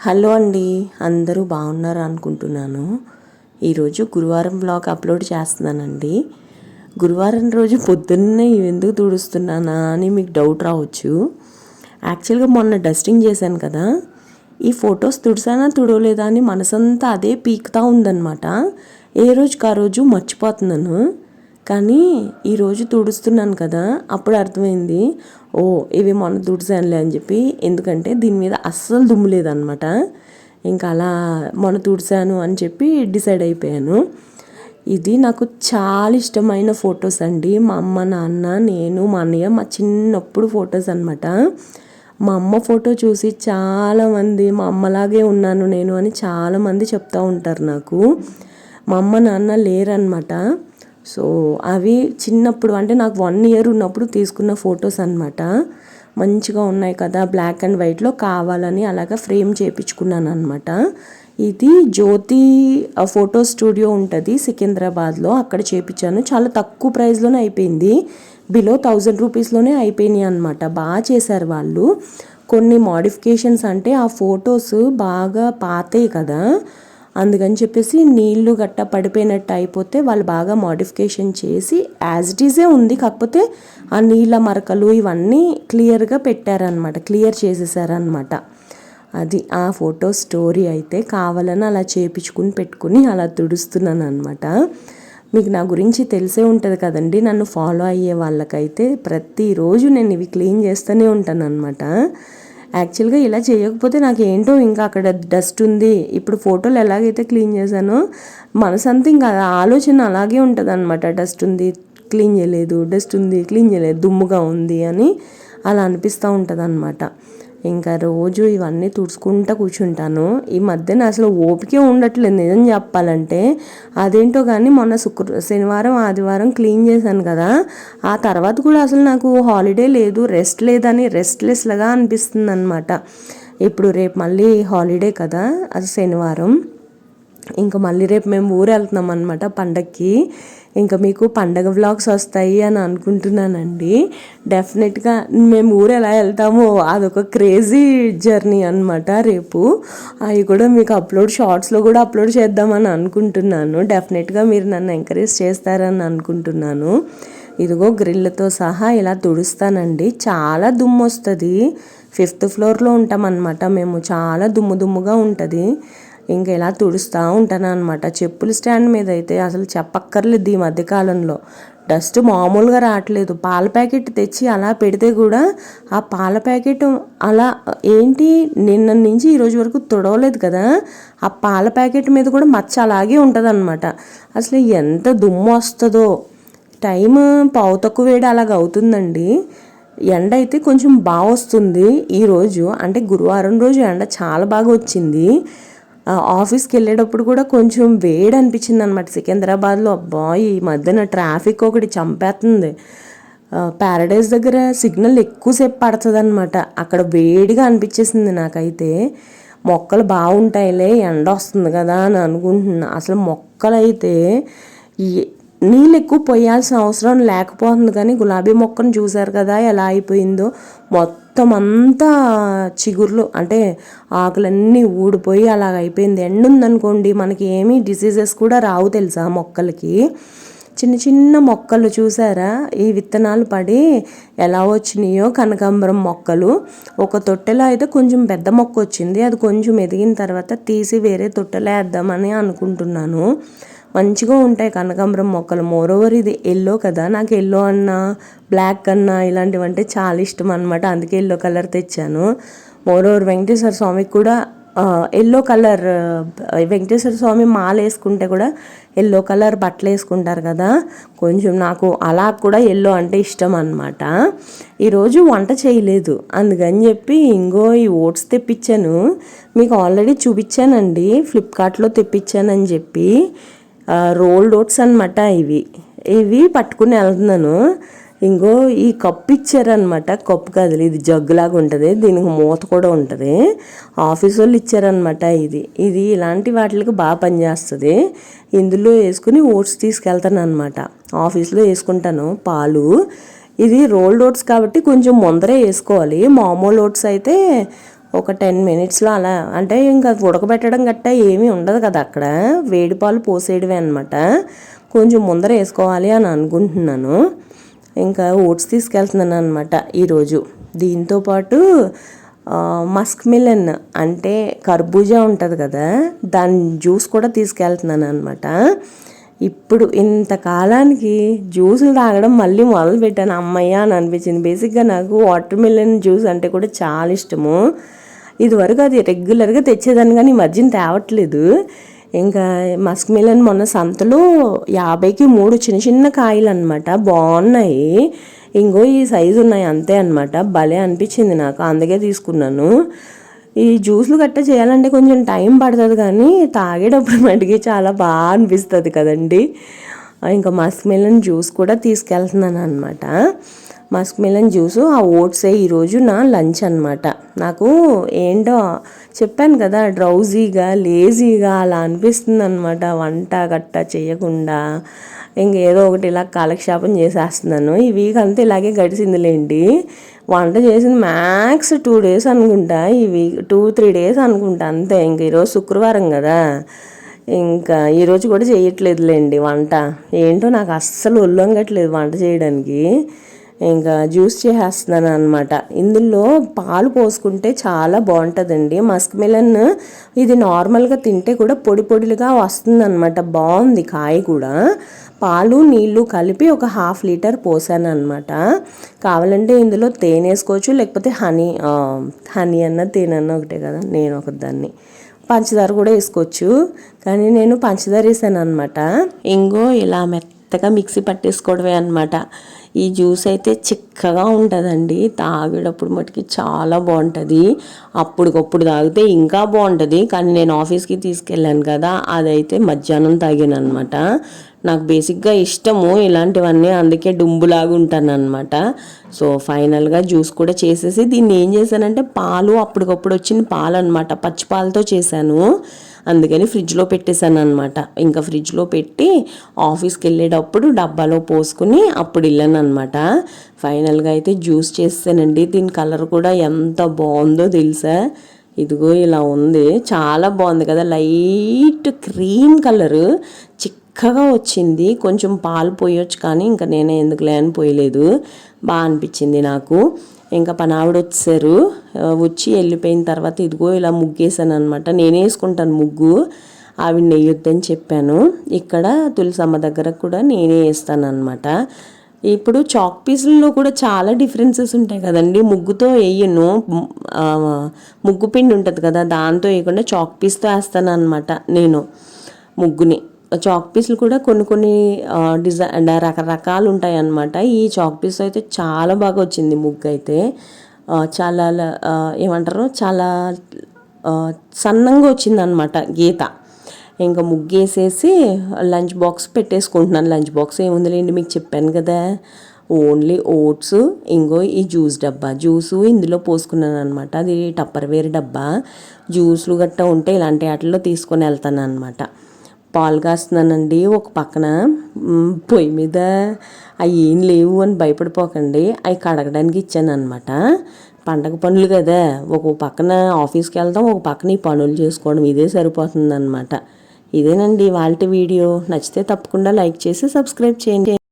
Hello అండి అందరూ బాగున్నారు అనుకుంటున్నాను. ఈరోజు గురువారం బ్లాగ్ అప్లోడ్ చేస్తున్నానండి. గురువారం రోజు పొద్దున్నే ఎందుకు తుడుస్తున్నానా అని మీకు డౌట్ రావచ్చు. యాక్చువల్గా మొన్న డస్టింగ్ చేశాను కదా. ఈ ఫొటోస్ తుడిసానా తుడవలేదా అని మనసంతా అదే పీకుతా ఉందన్నమాట. ఏ రోజుకి ఆ రోజు మర్చిపోతున్నాను. కానీ ఈరోజు తుడుస్తున్నాను కదా అప్పుడు అర్థమైంది ఓ ఇవి మొన్న తుడిసానులే అని చెప్పి ఎందుకంటే దీని మీద అస్సలు దుమ్ము లేదనమాట. ఇంకా అలా మొన్న తుడిసాను అని చెప్పి డిసైడ్ అయిపోయాను. ఇది నాకు చాలా ఇష్టమైన ఫొటోస్ అండి. మా అమ్మ నాన్న నేను మా అన్నయ్య మా చిన్నప్పుడు ఫొటోస్ అనమాట. మా అమ్మ ఫోటో చూసి చాలామంది మా అమ్మలాగే ఉన్నాను నేను అని చాలామంది చెప్తూ ఉంటారు నాకు. మా అమ్మ నాన్న లేరనమాట. సో అవి చిన్నప్పుడు అంటే నాకు వన్ ఇయర్ ఉన్నప్పుడు తీసుకున్న ఫొటోస్ అనమాట మంచిగా ఉన్నాయి కదా బ్లాక్ అండ్ వైట్లో కావాలని అలాగా ఫ్రేమ్ చేయించుకున్నాను అనమాట ఇది జ్యోతి ఫోటో స్టూడియో ఉంటుంది సికింద్రాబాద్లో అక్కడ చేపించాను. చాలా తక్కువ ప్రైస్లోనే అయిపోయింది. బిలో థౌజండ్ రూపీస్లోనే అయిపోయినాయి అనమాట బాగా చేశారు వాళ్ళు. కొన్ని మాడిఫికేషన్స్ అంటే ఆ ఫొటోస్ బాగా పాతాయి కదా. అందుకని చెప్పేసి నీళ్ళు గట్ట పడిపోయినట్టు అయిపోతే వాళ్ళు బాగా మోడిఫికేషన్ చేసి యాజ్ ఇట్ ఈజే ఉంది. కాకపోతే ఆ నీళ్ళ మరకలు ఇవన్నీ క్లియర్గా పెట్టారనమాట క్లియర్ చేసేసారనమాట అది ఆ ఫోటో స్టోరీ అయితే కావాలని అలా చేపించుకుని పెట్టుకుని అలా తుడుస్తున్నాను అనమాట మీకు నా గురించి తెలిసే ఉంటుంది కదండి. నన్ను ఫాలో అయ్యే వాళ్ళకైతే ప్రతిరోజు నేను ఇవి క్లీన్ చేస్తూనే ఉంటాను అనమాట యాక్చువల్గా ఇలా చేయకపోతే నాకు ఏంటో ఇంకా అక్కడ డస్ట్ ఉంది. ఇప్పుడు ఫోటోలు ఎలాగైతే క్లీన్ చేశానో మనసంతా ఇంకా ఆలోచన అలాగే ఉంటుంది అనమాట డస్ట్ ఉంది క్లీన్ చేయలేదు డస్ట్ ఉంది క్లీన్ చేయలేదు దుమ్ముగా ఉంది అని అలా అనిపిస్తూ ఉంటుంది అనమాట ఇంకా రోజు ఇవన్నీ తుడుచుకుంటూ కూర్చుంటాను. ఈ మధ్యన అసలు ఓపికే ఉండట్లేదు. నిజం చెప్పాలంటే అదేంటో కానీ మొన్న శుక్ర శనివారం ఆదివారం క్లీన్ చేశాను కదా. ఆ తర్వాత కూడా అసలు నాకు హాలిడే లేదు రెస్ట్ లేదని రెస్ట్లెస్లాగా అనిపిస్తుంది అనమాట ఇప్పుడు రేపు మళ్ళీ హాలిడే కదా అది శనివారం. ఇంకా మళ్ళీ రేపు మేము ఊరు వెళ్తున్నాం అనమాట పండక్కి. ఇంకా మీకు పండగ వ్లాగ్స్ వస్తాయి అని అనుకుంటున్నానండి. డెఫినెట్గా మేము ఊరు ఎలా వెళ్తామో అదొక క్రేజీ జర్నీ అనమాట రేపు. అవి కూడా మీకు అప్లోడ్ షార్ట్స్లో కూడా అప్లోడ్ చేద్దామని అనుకుంటున్నాను. డెఫినెట్గా మీరు నన్ను ఎంకరేజ్ చేస్తారని అనుకుంటున్నాను. ఇదిగో గ్రిల్తో సహా ఇలా తుడుస్తానండి. చాలా దుమ్ము వస్తుంది ఫిఫ్త్ ఫ్లోర్లో ఉంటామన్నమాట మేము. చాలా దుమ్ము దుమ్ముగా ఉంటుంది. ఇంకా ఇలా తుడుస్తూ ఉంటాను అనమాట చెప్పుల స్టాండ్ మీద అయితే అసలు చెప్పక్కర్లేదు ఈ మధ్యకాలంలో. డస్ట్ మామూలుగా రావట్లేదు. పాల ప్యాకెట్ తెచ్చి అలా పెడితే కూడా ఆ పాల ప్యాకెట్ అలా ఏంటి నిన్న నుంచి ఈరోజు వరకు తుడవలేదు కదా? ఆ పాల ప్యాకెట్ మీద కూడా మచ్చ అలాగే ఉంటుంది అనమాట అసలు ఎంత దుమ్ము వస్తుందో. టైం పావు తక్కువ వేడి అలాగ అవుతుందండి. ఎండ అయితే కొంచెం బాగా వస్తుంది ఈరోజు అంటే గురువారం రోజు ఎండ చాలా బాగా వచ్చింది ఆఫీస్కి వెళ్ళేటప్పుడు కూడా కొంచెం వేడి అనిపించింది అనమాట సికింద్రాబాద్లో. అబ్బా ఈ మధ్యన ట్రాఫిక్ ఒకటి చంపేస్తుంది ప్యారడైజ్ దగ్గర సిగ్నల్ ఎక్కువసేపు పడుతుంది అనమాట అక్కడ వేడిగా అనిపించేసింది నాకైతే. మొక్కలు బాగుంటాయిలే ఎండ వస్తుంది కదా అని అనుకుంటున్నా. అసలు మొక్కలైతే నీళ్ళు ఎక్కువ పోయాల్సిన అవసరం లేకపోతుంది కానీ గులాబీ మొక్కను చూసారు కదా ఎలా అయిపోయిందో. మొత్తం అంతా చిగుర్లు అంటే ఆకులన్నీ ఊడిపోయి అలాగ అయిపోయింది. ఎండ ఉందనుకోండి మనకి ఏమీ డిసీజెస్ కూడా రావు తెలుసా మొక్కలకి. చిన్న చిన్న మొక్కలు చూసారా? ఈ విత్తనాలు పడి ఎలా వచ్చినాయో కనకాంబరం మొక్కలు. ఒక తొట్టెలో అయితే కొంచెం పెద్ద మొక్క వచ్చింది. అది కొంచెం ఎదిగిన తర్వాత తీసి వేరే తొట్టెలో వేద్దామని అనుకుంటున్నాను. మంచిగా ఉంటాయి కనకాంబరం మొక్కలు. మోరోవర్ ఇది ఎల్లో కదా. నాకు ఎల్లో అన్న బ్లాక్ అన్న ఇలాంటివి అంటే చాలా ఇష్టం అనమాట అందుకే ఎల్లో కలర్ తెచ్చాను. మోరోవర్ వెంకటేశ్వర స్వామికి కూడా ఎల్లో కలర్ వెంకటేశ్వర స్వామి మాల వేసుకుంటే కూడా ఎల్లో కలర్ బట్టలు వేసుకుంటారు కదా. కొంచెం నాకు అలా కూడా ఎల్లో అంటే ఇష్టం అనమాట ఈరోజు వంట చేయలేదు. అందుకని చెప్పి ఇంకో ఈ ఓట్స్ తెప్పించాను. మీకు ఆల్రెడీ చూపించానండి. ఫ్లిప్కార్ట్లో తెప్పించానని చెప్పి. రోల్డ్ ఓట్స్ అనమాట ఇవి. ఇవి పట్టుకుని వెళ్తున్నాను. ఇంకో ఈ కప్పు ఇచ్చారనమాట కప్పు కదలి ఇది జగ్గులాగా ఉంటుంది. దీనికి మూత కూడా ఉంటుంది. ఆఫీస్ వాళ్ళు ఇచ్చారనమాట ఇది. ఇది ఇలాంటి వాటికి బాగా పనిచేస్తుంది. ఇందులో వేసుకుని ఓట్స్ తీసుకెళ్తాను అనమాట ఆఫీస్లో వేసుకుంటాను పాలు. ఇది రోల్డ్ ఓట్స్ కాబట్టి కొంచెం ముందరే వేసుకోవాలి. మామూలు ఓట్స్ అయితే ఒక టెన్ మినిట్స్లో అలా అంటే ఇంకా ఉడకబెట్టడం గట్టా ఏమీ ఉండదు కదా అక్కడ. వేడి పాలు పోసేయడమే అనమాట కొంచెం ముందర వేసుకోవాలి అని అనుకుంటున్నాను. ఇంకా ఓట్స్ తీసుకెళ్తున్నాను అనమాట ఈరోజు. దీంతోపాటు మస్క్ మిలన్ అంటే కర్బూజా ఉంటుంది కదా దాని జ్యూస్ కూడా తీసుకెళ్తున్నాను అనమాట ఇప్పుడు ఇంతకాలానికి జ్యూసులు తాగడం మళ్ళీ మొదలు పెట్టాను అమ్మయ్య అని అనిపించింది. బేసిక్గా నాకు వాటర్ మిలన్ జ్యూస్ అంటే కూడా చాలా ఇష్టము. ఇదివరకు అది రెగ్యులర్గా తెచ్చేదాన్ని కానీ ఈ మధ్యన తేవట్లేదు. ఇంకా మస్క్ మిలన్ మొన్న సంతలో యాభైకి మూడు చిన్న చిన్న కాయలు అనమాట బాగున్నాయి. ఇంకో ఈ సైజు ఉన్నాయి అంతే అనమాట భలే అనిపించింది నాకు. అందుకే తీసుకున్నాను. ఈ జ్యూస్లు గట్ట చేయాలంటే కొంచెం టైం పడుతుంది కానీ తాగేటప్పుడు మటుకి చాలా బాగా అనిపిస్తుంది కదండి. ఇంకా మస్క్ మిలన్ జ్యూస్ కూడా తీసుకెళ్తున్నాను అనమాట మస్క్ మిలన్ జ్యూస్ ఆ ఓట్సే ఈరోజు నా లంచ్ అనమాట నాకు ఏంటో చెప్పాను కదా డ్రౌజీగా లేజీగా అలా అనిపిస్తుంది అనమాట వంట గట్ట చేయకుండా. ఇంకేదో ఒకటి ఇలా కాలక్షేపం చేసేస్తున్నాను. ఈ వీక్ అంతా ఇలాగే గడిచిందిలేండి వంట చేసింది మ్యాక్స్ టూ డేస్ అనుకుంటా. ఈ వీక్ టూ త్రీ డేస్ అనుకుంటా అంతే. ఇంక ఈరోజు శుక్రవారం కదా. ఇంకా ఈరోజు కూడా చేయట్లేదులేండి వంట. ఏంటో నాకు అస్సలు ఒళ్ళొంగట్లేదు వంట చేయడానికి. ఇంకా జ్యూస్ చేసేస్తున్నాను అనమాట ఇందులో పాలు పోసుకుంటే చాలా బాగుంటుందండి. మస్క్ మిలన్ ఇది నార్మల్గా తింటే కూడా పొడి పొడిలుగా వస్తుంది అనమాట బాగుంది కాయ కూడా. పాలు నీళ్ళు కలిపి ఒక హాఫ్ లీటర్ పోసాను అనమాట కావాలంటే ఇందులో తేనె వేసుకోవచ్చు లేకపోతే హనీ హనీ అన్న తేనె అన్న ఒకటే కదా నేను ఒక దాన్ని. పంచదార కూడా వేసుకోవచ్చు. కానీ నేను పంచదార వేసాను అనమాట ఇంగో ఇలా మెత్తగా మిక్సీ పట్టేసుకోవడమే అనమాట ఈ జ్యూస్ అయితే చిక్కగా ఉంటుందండి. తాగేటప్పుడు మటుకి చాలా బాగుంటుంది. అప్పటికప్పుడు తాగితే ఇంకా బాగుంటుంది. కానీ నేను ఆఫీస్కి తీసుకెళ్ళాను కదా అదైతే మధ్యాహ్నం తాగాను అనమాట నాకు బేసిక్గా ఇష్టము ఇలాంటివన్నీ అందుకే డుంబులాగా ఉంటాను అనమాట సో ఫైనల్గా జ్యూస్ కూడా చేసేసి దీన్ని ఏం చేశానంటే పాలు అప్పటికప్పుడు వచ్చిన పాలు అనమాట పచ్చి పాలతో చేశాను. అందుకని ఫ్రిడ్జ్లో పెట్టేశాను అనమాట ఇంకా ఫ్రిడ్జ్లో పెట్టి ఆఫీస్కి వెళ్ళేటప్పుడు డబ్బాలో పోసుకుని అప్పుడు వెళ్ళాను అనమాట ఫైనల్గా అయితే జ్యూస్ చేస్తానండి. దీని కలర్ కూడా ఎంత బాగుందో తెలుసా? ఇదిగో ఇలా ఉంది. చాలా బాగుంది కదా. Light cream colour. చిక్కగా వచ్చింది. కొంచెం పాలు పోయొచ్చు కానీ ఇంకా నేనే ఎందుకు లేని పోయలేదు. బాగా అనిపించింది నాకు. ఇంకా పనావిడ వచ్చారు. వచ్చి వెళ్ళిపోయిన తర్వాత ఇదిగో ఇలా ముగ్గేసాను అనమాట నేనే వేసుకుంటాను ముగ్గు. ఆవిడ నెయ్యొద్దని చెప్పాను. ఇక్కడ తులసమ్మ దగ్గర కూడా నేనే వేస్తాను అనమాట ఇప్పుడు చాక్ పీసుల్లో కూడా చాలా డిఫరెన్సెస్ ఉంటాయి కదండి. ముగ్గుతో వేయను. ముగ్గు పిండి ఉంటుంది కదా దాంతో వేయకుండా చాక్ పీస్తో వేస్తాను అనమాట నేను ముగ్గుని. చాక్ పీసులు కూడా కొన్ని కొన్ని డిజైన్ రకరకాలు ఉంటాయి అన్నమాట ఈ చాక్ పీస్ అయితే చాలా బాగా వచ్చింది ముగ్గు అయితే చాలా ఏమంటారు? చాలా సన్నంగా వచ్చింది అనమాట గీత. ఇంకా ముగ్గేసేసి లంచ్ బాక్స్ పెట్టేసుకుంటున్నాను. లంచ్ బాక్స్ ఏముందిలేండి మీకు చెప్పాను కదా. ఓన్లీ ఓట్స్ ఇంకో ఈ జ్యూస్ డబ్బా. జ్యూసు ఇందులో పోసుకున్నాను అనమాట అది టప్పర్ వేర్ డబ్బా. జ్యూస్లు గట్టా ఉంటే ఇలాంటి వాటిల్లో తీసుకొని వెళ్తాను అనమాట పాలు కాస్తున్నానండి ఒక పక్కన. పొయ్యి మీద అవి ఏం లేవు అని భయపడిపోకండి. అవి కడగడానికి ఇచ్చాను అనమాట పండగ పనులు కదా ఒక పక్కన ఆఫీస్కి వెళ్తాం ఒక పక్కన ఈ పనులు చేసుకోవడం ఇదే సరిపోతుంది అనమాట ఇదేనండి వాళ్ళ వీడియో. నచ్చితే తప్పకుండా లైక్ చేసి సబ్స్క్రైబ్ చేయండి.